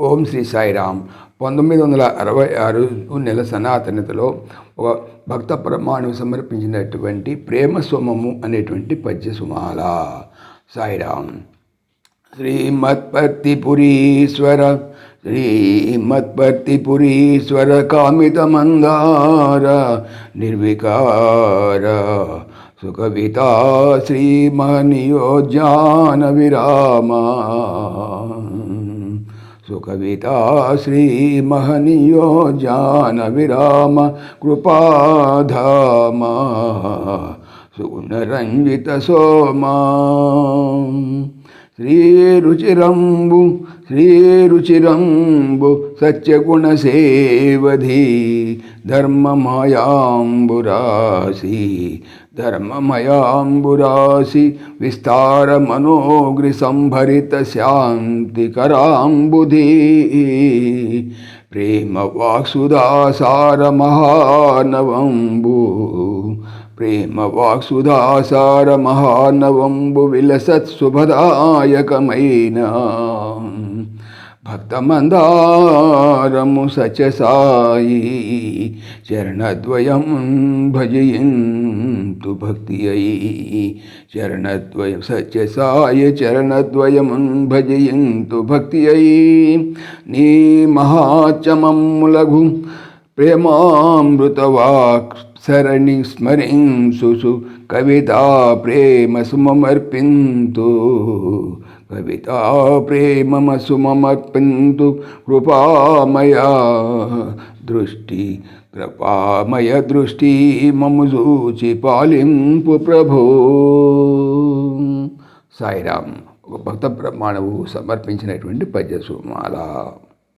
ఓం శ్రీ సాయిరామ్. పంతొమ్మిది వందల అరవై ఆరు నెల సనాతనతలో ఒక భక్త పరమాణు సమర్పించినటువంటి ప్రేమ సోమము అనేటువంటి పద్య సుమాల సాయిరామ్. శ్రీమత్పత్తిపురీశ్వర శ్రీమత్పత్తిపురీశ్వర కామితమందార నిర్వికార సుకవితా శ్రీమనియోజాన విరామా. सुकविता श्रीमहनीयो जानविराम कृपाधामा सोमा శ్రీరుచిరంబు శ్రీరుచిరంబు సత్యగుణసేవధి ధర్మమాయాంబురాసి ధర్మమయాంబురాసి విస్తార మనోగ్రి సంభరిత శాంతికరాంబుధి ప్రేమ వాక్సుదాసార మహానవంబు ప్రేమ వాక్సుదాసార మహానవంబు విలసత్ శుభదాయకమైన భక్తమందారము సచసాయి చరణద్వయం భజయంతు భక్తి అయి చరణద్వయం సచ సత్యసాయ చరణద్వయం భజయంతు భక్తి అయి నీ మహాచమం లఘు ప్రేమామృతవాక్ సరణి స్మరింసు కవితా ప్రేమ సుమర్పింతు కవితా ప్రేమ సుమర్పింతు కృపామయా దృష్టి కృపామయ దృష్టి మము చూచి పాలింపు ప్రభో. సాయిరామ్ ఒక భక్త బ్రహ్మాణవు సమర్పించినటువంటి పద్య సుమాల